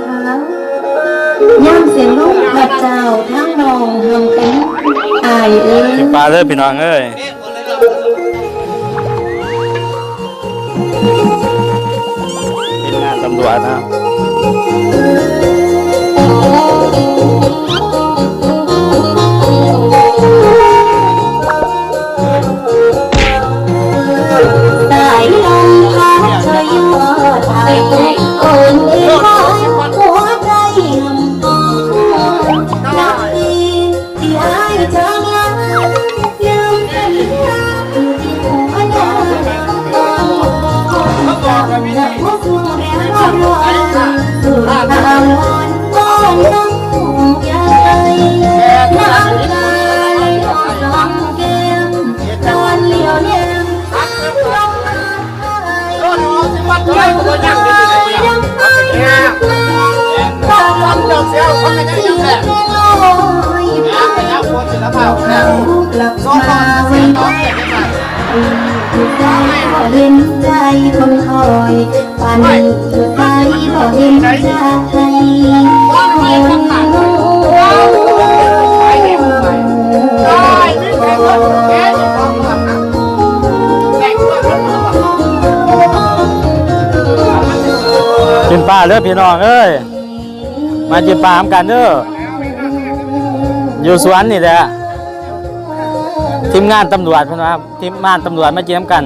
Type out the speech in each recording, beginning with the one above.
เขาย่ำเสียงลูกพระเจ้าทั้งนองเฮืองเป็นอายเอ้ยกินปลาเลยพี่น้องเอ้ยเป็นงานตำรวจนะครับ แรงร้อนร้อนสู่ทางวันก้อนน้องใหญ่น้ำตาไหลออกลำแก้มตอนเลี้ยวแนมลงมาให้วัดไว้ก็ยังดีเลยเนี่ยตอนวันเดียวเสียวเขาไม่ได้ยังแหละนะไปแล้วคนศิลปะเนี่ยโซ่ตอนเสียน้องแต่ยังไงเห็นใจคนคอยปานนี้ใจ บ่เห็นใจคนงูไปเห็นไปได้ไม่ใคนแก่ที่ต้องทำนะแต่งตัวคนอื่นกินปลาเด้อพี่น้องเอ้ย มากินปลาทำกันเด้ออยู่สวนนี่แหละทีมงานตำรวจพิ่นว่าทีมงานตำรวจมากินน้ำกัน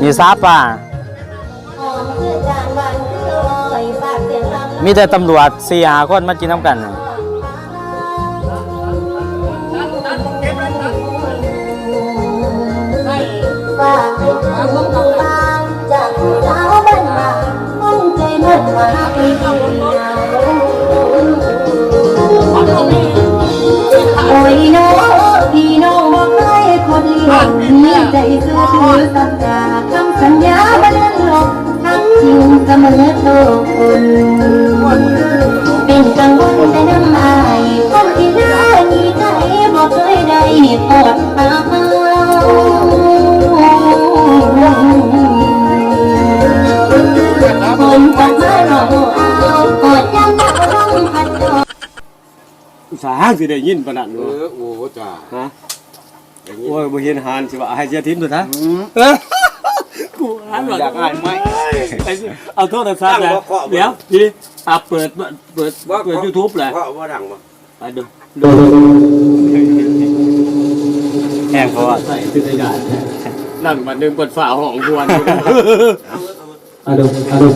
มีซาปลา มีแต่ตำรวจสี่หาคนมากินน้ำกันน่ะฝากให้คุณบางจากสาวบ้านนามั่นใจมั่นว่าพี่โอ้ยน้องพี่น้องบอกให้คนเลี้ยงมีใจซื่อถือสัญญาคำสัญญาบันหลอก ทักจริงเสมอทุกคนเป็นกังวลแต่น้ำอายคนที่น่าดีใจบอกเคยได้ปอดหาคนจะมาหลอกเอากอดยังนักร้องพัดดอกสาสิได้ยินปานนั้นเอบ่อโอ้จ้าฮะโอ้ยบ่เห็นหานสิว่าให้เสียทิมตัวซะเออ กูอ่านว่าอยากอ่านไหมเอาโทรศัพท์แล้วเดี๋ยวทีอะเปิดเปิดเปิด YouTube แหละเพราะว่าดังมาไปดูดูแห้งเพราะว่าใส่ติดกานั่งมาดึงกดฝาห้องควนอะดูอะดู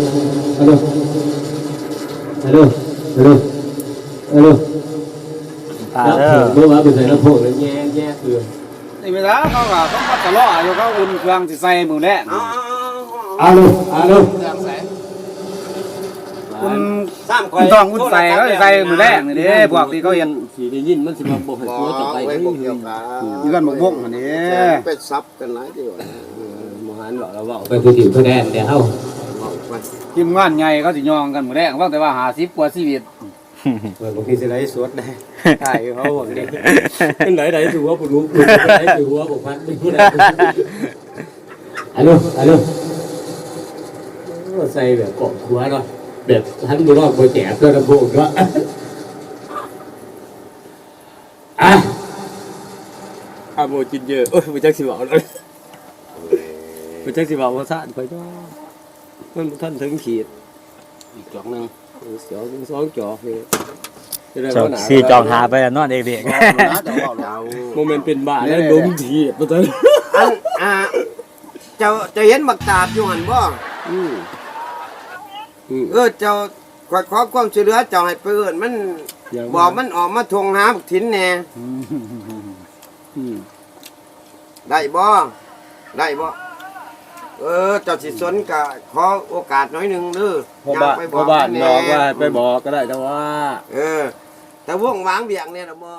อะดูอะดูอะดูอะดูปลาเด้อเมื่อวานเป็นใส่ลำโพงเลยแย่แย่คือ นี่เวลาเขาก็เขาก็ตลอดอยู่เขาอุ่นเครื่องสิใส่มือแรกอาลูอาลูอุ่นอุ่นต้องอุ่นใส่เขาสิใส่มือแรกนี่เด้พวกที่เขาเห็นสีได้ยินมันสิมาบอกให้ตัวจะไปไว้ให้พวกยืเดียวนกันอยู่กันบกบกอันนี้เป็ดซับกันหลายดีกว่ามหันบอกเราบอกไปคือถิ่วคะแนนเดี๋ยวเฮาไปทีมงานใหญ่เขาสิยองกันมือแรกว่าแต่ว่าหาสิบกว่าชีวิต เปิดบางทีสิไลฟ์สดได้ถ่ายเขาบอกดิเป็นไหนไหนถือว่าผู้รู้ไหนถือว่าผมพันไม่รู้นะอาลูอาลูใส่แบบเกาะหัวเนาะแบบท่านบุรอดโปรแจกก็ลำโพงก็อะอาโมจินเยอะโอ้ยไปจักสิบอกเลยไปจักสิบอกว่าซ่านไปก็มันท่านถึงขีดอีกจอกนึง สองสองจอกนี่จอกสี่จอกหาไปแล้วนอนเด็กนะจะว่าเราโมเมนต์เป็นบ้าแล้วล้มทีบตัวนั้นอันอ่าเจ้าจะเห็นบักตาบอยู่หันบ่อืมอืมเออเจ้าขอขอความช่วยเหลือเจ้าให้ไปเอิ้นมันบอกมันออกมาทวงหาบักถิ่นแน่อืมได้ได้บ่ได้บ่ เออเจ้าสิสนก็ขอโอกาสหน่อยหนึงเด้อพ่อบ้านย่งไปพ่อบ้านมับอกว่าแไปบอกก็ได้แต่ว่า เออ แต่วงวางเบียงเนี่ยนะบ่